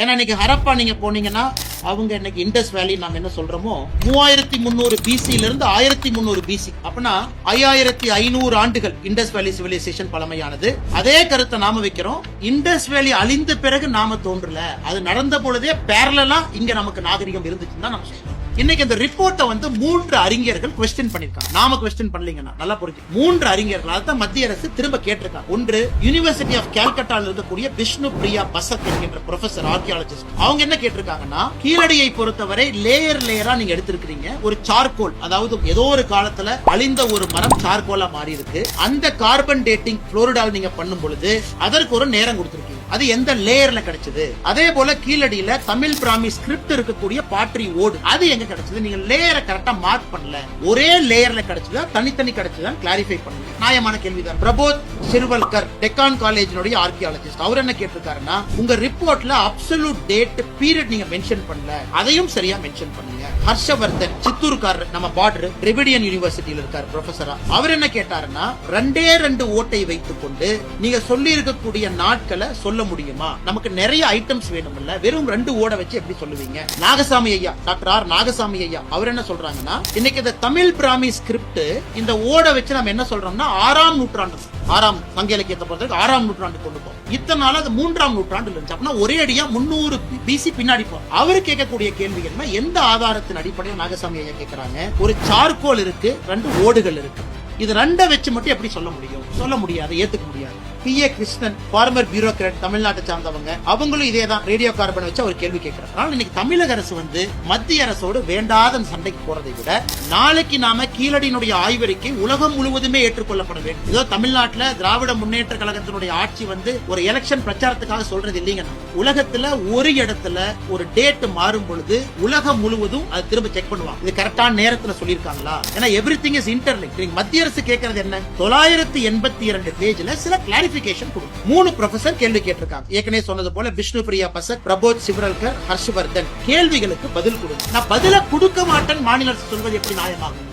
ஏன்னா இன்னைக்கு ஹரப்பா நீங்க போனீங்கன்னா அவங்க இன்னைக்கு இண்டஸ் வேலி நாம என்ன சொல்றோமோ மூவாயிரத்தி முந்நூறு பிசில இருந்து ஆயிரத்தி முந்நூறு பிசி அப்படின்னா ஐயாயிரத்தி ஐநூறு ஆண்டுகள் இண்டஸ் வேலி சிவிலைசேஷன் பழமையானது. அதே கருத்தை நாம வைக்கிறோம். இண்டஸ் வேலி அழிந்த பிறகு நாம தோன்றல. அது நடந்த பொழுதே பேரலா இங்க நமக்கு நாகரிகம் இருந்துச்சுன்னு தான் நம்ம சொல்றோம். இன்னைக்கு இந்த ரிப்போர்ட்டை வந்து மூன்று அறிஞர்கள் கொஸ்டின் பண்ணிருக்காங்க நாம கொஸ்டின் பண்ணலீங்கன்னா நல்லா புரிஞ்சு. மூன்று அறிஞர்கள் அதான் மத்திய அரசு திரும்ப கேட்டிருக்காங்க. ஒன்று யுனிவர்சிட்டி ஆஃப் கேல்கட்டால இருக்கக்கூடிய விஷ்ணு பிரியா பசக் என்கின்ற ப்ரொஃபசர் ஆர்கியாலஜிஸ்ட் அவங்க என்ன கேட்டிருக்காங்கன்னா கீழடியை பொறுத்தவரை லேயர் லேயரா நீங்க எடுத்திருக்கிறீங்க. ஒரு சார்கோல் அதாவது ஏதோ ஒரு காலத்துல அழிந்த ஒரு மரம் சார்கோலா மாறி இருக்கு அந்த கார்பன் டேட்டிங் புளோரிடால் நீங்க பண்ணும் பொழுது அதற்கு ஒரு நேரம் கொடுத்திருக்கீங்க. அது எந்த லேயர்ல கிடைச்சது? அதே போல கீழடியில தமிழ் பிராமி ஸ்கிரிப்ட் இருக்கக்கூடிய பாட்ரி ஓடு. அது எங்க கிடைச்சது? நீங்க லேயரை கரெக்டா மார்க் பண்ணல. ஒரே லேயர்ல கிடைச்சதா? தனித்தனி கிடைச்சதா? கிளாரிஃபை பண்ணுங்க. நியாயமான கேள்விதான். பிரபோத் சிறுவல்கர் டெக்கான் காலேஜினுடைய ஆர்கியாலஜிஸ்ட் அவர் என்ன கேட்டிருக்காருன்னா உங்க ரிப்போர்ட்ல அப்சல்யூட் டேட் பீரியட் நீங்க மென்ஷன் பண்ணல. அதையும் சரியா மென்ஷன் பண்ணுங்க. ஹர்ஷவர்தன் சித்தூர்கார் நம்ம பார்டர் ரெவிடியன் யூனிவர்சிட்டியில இருக்கார் ப்ரொஃபஸரா அவர் என்ன கேட்டாருன்னா ரெண்டே ரெண்டு ஓட்டை வைத்துக் கொண்டு நீங்க சொல்லி இருக்கக்கூடிய நாட்களை சொல்ல முடியுமா? நமக்கு நிறைய ஐட்டம்ஸ் வேணும்ல. வெறும் ரெண்டு ஓட வச்சு எப்படி சொல்லுவீங்க? நாகசாமி ஐயா டாக்டர் ஆர் நாகசாமி ஐயா அவர் என்ன சொல்றாங்கன்னா இன்னைக்கு இந்த தமிழ் பிராமி ஸ்கிரிப்ட் இந்த ஓட வச்சு நம்ம என்ன சொல்றோம்னா ஆறாம் நூற்றாண்டு ஆறாம் சங்க இலக்கியத்தை பொறுத்தவரைக்கும் ஆறாம் நூற்றாண்டு கொண்டு போகும் இத்தனை நாள் அது மூன்றாம் நூற்றாண்டு இருந்துச்சு. அப்படின்னா ஒரே அடியா முன்னூறு பிசி பின்னாடி போகும் அவர் கேட்கக்கூடிய கேள்வி என்ன எந்த ஆதாரத்தின் அடிப்படையில் நாகசாமி ஐயா கேட்கிறாங்க? ஒரு சார்கோல் இருக்கு ரெண்டு ஓடுகள் இருக்கு. இது ரெண்டை வச்சு மட்டும் எப்படி சொல்ல முடியும்? சொல்ல முடியாது ஏத்துக்க முடியாது. P A Krishnan former bureaucrat தமிழ்நாட்டை சார்ந்தவங்க அவங்களும் இதே தான் ரேடியோ கார்பன் வச்சு அவர் கேள்வி கேட்கிறார். அதனால இன்னைக்கு தமிழக அரசு வந்து மத்திய அரசோடு வேண்டாத சண்டைக்கு போறதை விட நாளைக்கு நாம கீழடியினுடைய ஆய்வறிக்கை உலகம் முழுவதுமே ஏற்றுக்கொள்ளப்பட வேண்டும். இதோ தமிழ்நாட்டில் திராவிட முன்னேற்ற கழகத்தினுடைய ஆட்சி வந்து ஒரு எலெக்ஷன் பிரச்சாரத்துக்காக சொல்றது இல்லைங்க. உலகத்துல ஒரு இடத்துல ஒரு டேட் மாறும் பொழுது உலகம் முழுவதும் அது திரும்ப செக் பண்ணுவாங்க. இது கரெக்டான நேரத்துல சொல்லியிருக்காங்களா? ஏன்னா எவ்ரி திங் இஸ் இன்டர்லிங்க் மத்திய அரசு கேட்கறது என்ன? தொள்ளாயிரத்தி எண்பத்தி இரண்டு பேஜ்ல சில கிளாரிபிகேஷன் கொடுக்கும் மூணு ப்ரொஃபசர் கேள்வி கேட்டிருக்காங்க. ஏற்கனவே சொன்னது போல விஷ்ணு பிரியா பசக் பிரபோத் சிவரல்கர் ஹர்ஷவர்தன் கேள்விகளுக்கு பதில் கொடுங்க. நான் பதில கொடுக்க மாட்டேன் மாநில அரசு சொல்வது எப்படி நியாயமாகும்